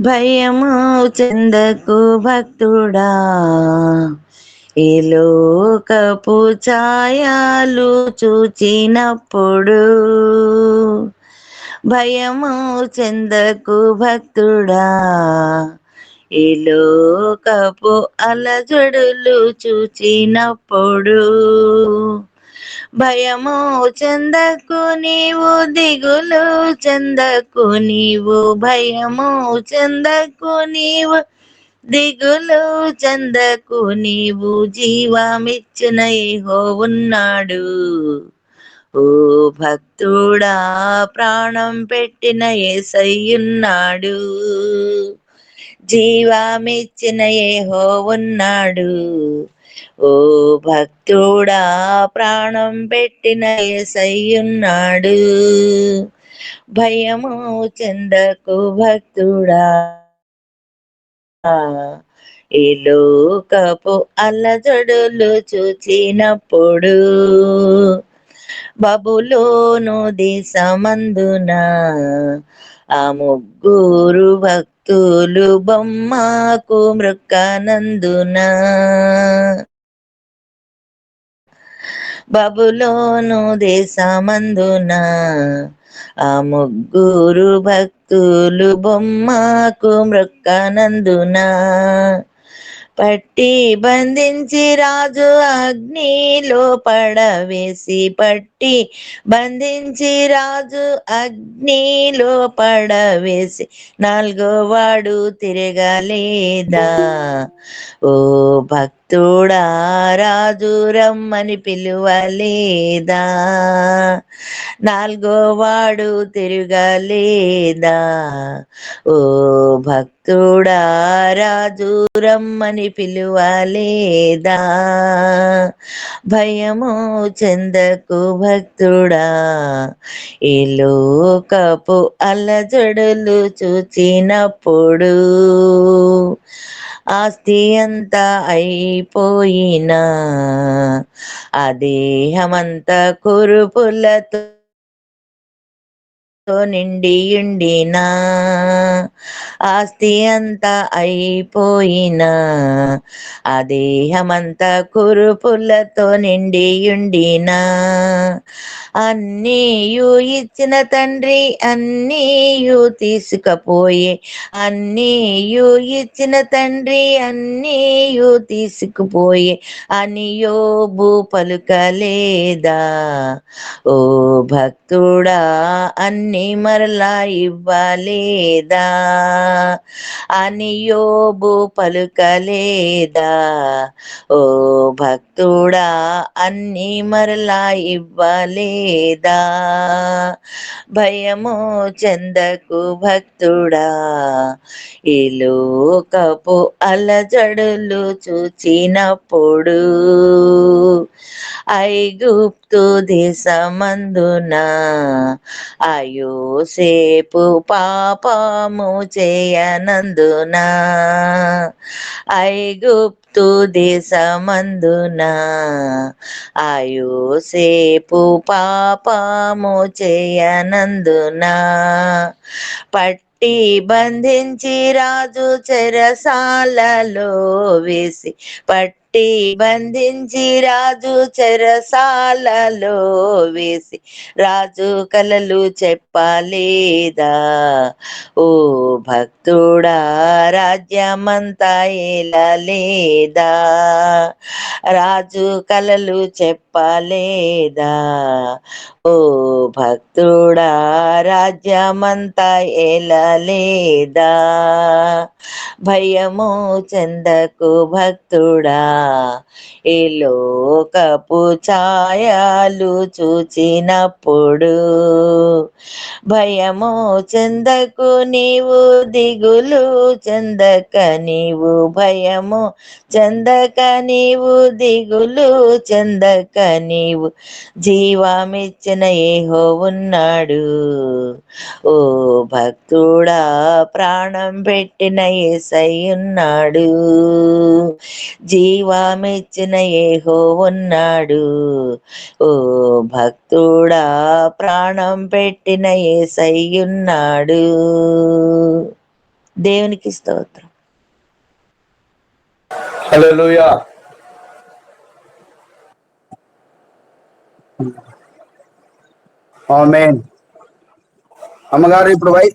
భయము చెందకు భక్తుడా. ఈ లోకపు ఛాయాలు చూచినప్పుడు భయము చెందకు భక్తుడా. ఈ లోకపు అలజడులు చూచినప్పుడు భయము చెందకు నీవు దిగులు చెందకు నీవు భయము చెందకు నీవు దిగులు చెందకు నీవు జీవమిచ్చిన ఏహో ఉన్నాడు. ఓ భక్తుడా ప్రాణం పెట్టిన ఏసయ్యున్నాడు. జీవామిచ్చిన ఏహో ఉన్నాడు ఓ భక్తుడా ప్రాణం పెట్టిన ఏసయ్యున్నాడు. భయము చెందకు భక్తుడా. ఈ లోకపు అల్లజడులు చూచినప్పుడు బబులోను దిశమందున ఆ ముగ్గురు భక్తులు బొమ్మకు మృక్కనందున. బబులోను దేశమందున. ఆ ముగ్గురు భక్తులు బొమ్మకు మృక్కనందున. పట్టి బంధించి రాజు అగ్నిలో పడవేసి పట్టి బంధించి రాజు అగ్నిలో పడవేసి నాలుగో వాడు తిరగలేదా? ఓ భక్ రాజు రమ్మని పిలువలేదా? నాలుగో వాడు తిరగలేదా? ఓ భక్తుడా రాజు పిలువలేదా? భయము చెందకు భక్తుడా ఈ లోకపు అల్లజడులు చూచినప్పుడు ఆస్తి అంతా అయిపోయినా ఆ దేహమంతా కురుపులతో నిండియుండినా ఆస్తి అంతా అయిపోయినా ఆ దేహమంతా కురుపులతో నిండియుండినా. అన్నీయు ఇచ్చిన తండ్రి అన్నీయు తీసుకుపోయే అన్నీయు ఇచ్చిన తండ్రి అన్నీయు తీసుకుపోయే అనియోబు పలుకలేదా? ఓ భక్తుడా అన్ని మరలా ఇవ్వలేదా? అని యోబు పలుకలేదా? ఓ భక్తుడా అన్ని మరలా ఇవ్వలేదా? భయము చెందకు భక్తుడా ఈ లోకపు అలజడులు చూచినప్పుడు ఐగుప్తు దేశమందునా అయోసేపు పాపము చేయనందున ఐగుప్తు దేశమందున అయోసేపు పాపము చేయనందున పట్ పట్టి బంధించి రాజు చెరసాలలో వేసి పట్టి బంధించి రాజు చెరసాలలో వేసి రాజు కలలు చెప్పలేదా? ఓ భక్తుడా రాజ్యమంతా ఏలలేదా? రాజు కలలు చెప్పలేదా? ఓ భక్తుడా రాజ్యమంతా ఏలలేదా? భయము చెందకు భక్తుడా ఈ లోకపు ఛాయాలు చూచినప్పుడు భయము చెందకు నీవు దిగులు చెందక నీవు భయము చెందక నీవు దిగులు చెందక నీవు జీవామిచ్చిన ఏహో ఉన్నాడు. ఓ భక్తుడా ప్రాణం పెట్టిన ఏసై ఉన్నాడు. జీవ జీవామిచ్చిన ఏహో ఉన్నాడు. ఓ భక్తుడా ప్రాణం పెట్టిన ఏసయ్యున్నాడు. దేవునికి స్తోత్రం. హలో అమ్మగారు ఇప్పుడు వై